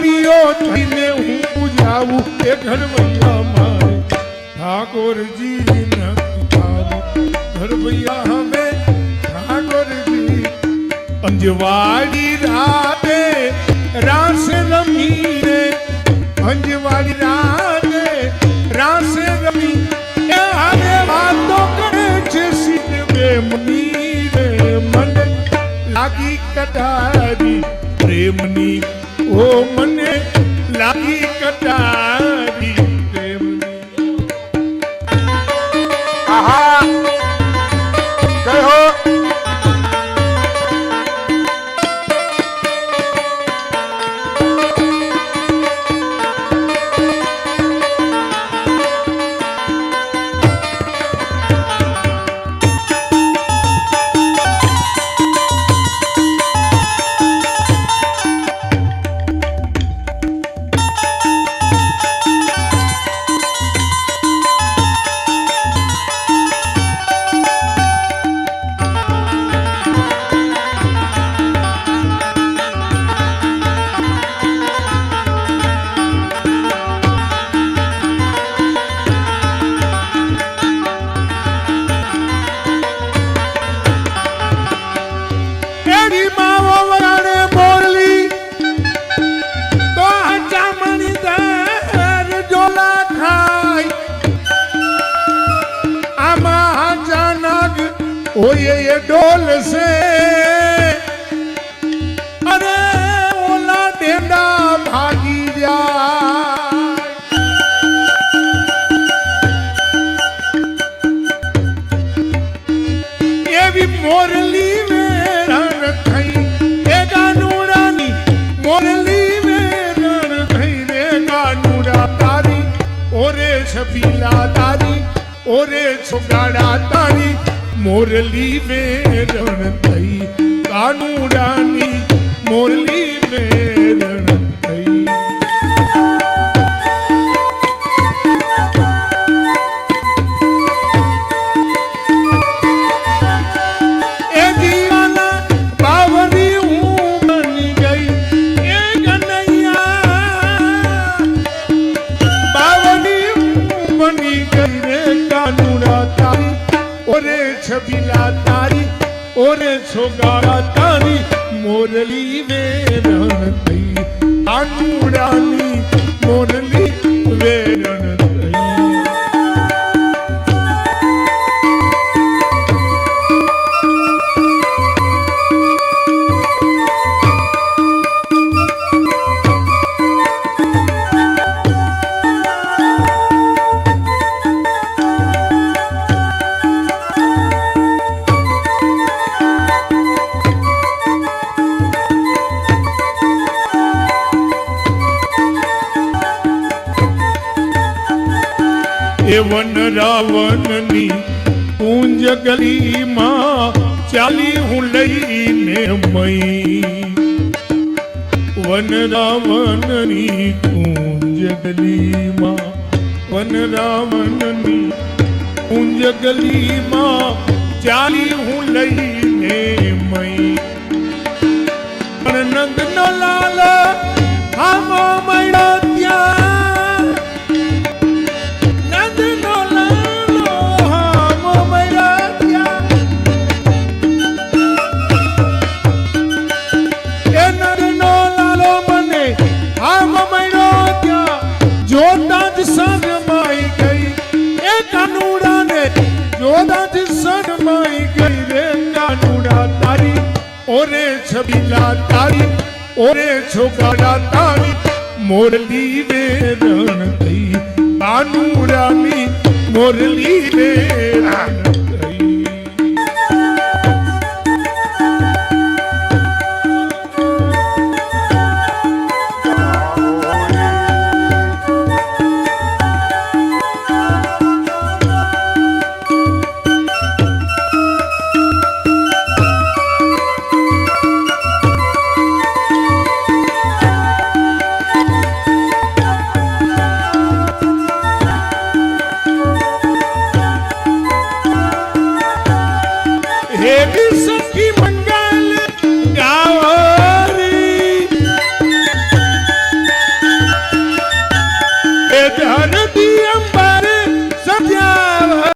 મારીઓ થઈને હું પૂજાવું. એ ઘરવૈયા મારે ઠાકોરજી ઘરવૈયા હવે ઠાકોરજી અંજવાડી રાતે રાસ રમીને, અંજવાડી રાતે રાસ રમી એ હવે વાતો કરે છે સીધ મની રે મને લાગી ઓ મને ઓય એ ડોલ છે. અરે ઓલા ડેંડા ભાગી જાય. એવી મોરલી વેરણ થઈ એ ગાનુડાની. મોરલી વેરણ થઈ રે ગાનુડા તારી. ઓરે છપીલા તારી, ઓરે છોગાડા તારી. મોરલી વેરણ થઈ કાનુડાની મોરલી વેરણ છબીલા તારી ઓરે છોગાળા તારી મોરલી વેરણ થઈ. કાનુડાની મોરલી વેરણ એ વન રાવણની કુંજ ગલીમાં ચાલી હું લઈને મઈ વન રાવણની કુંજ ગલીમાં, વન રાવણની કુંજ ગલીમાં ચાલી હું લઈને મઈ શરમાઈ ગઈ રે કાનુડા તારી, ઓરે છબીલા તારી, ઓરે છોકરા તારી, મોરલી વેરણ થઈ. કાનુડાની મોરલી વેરણ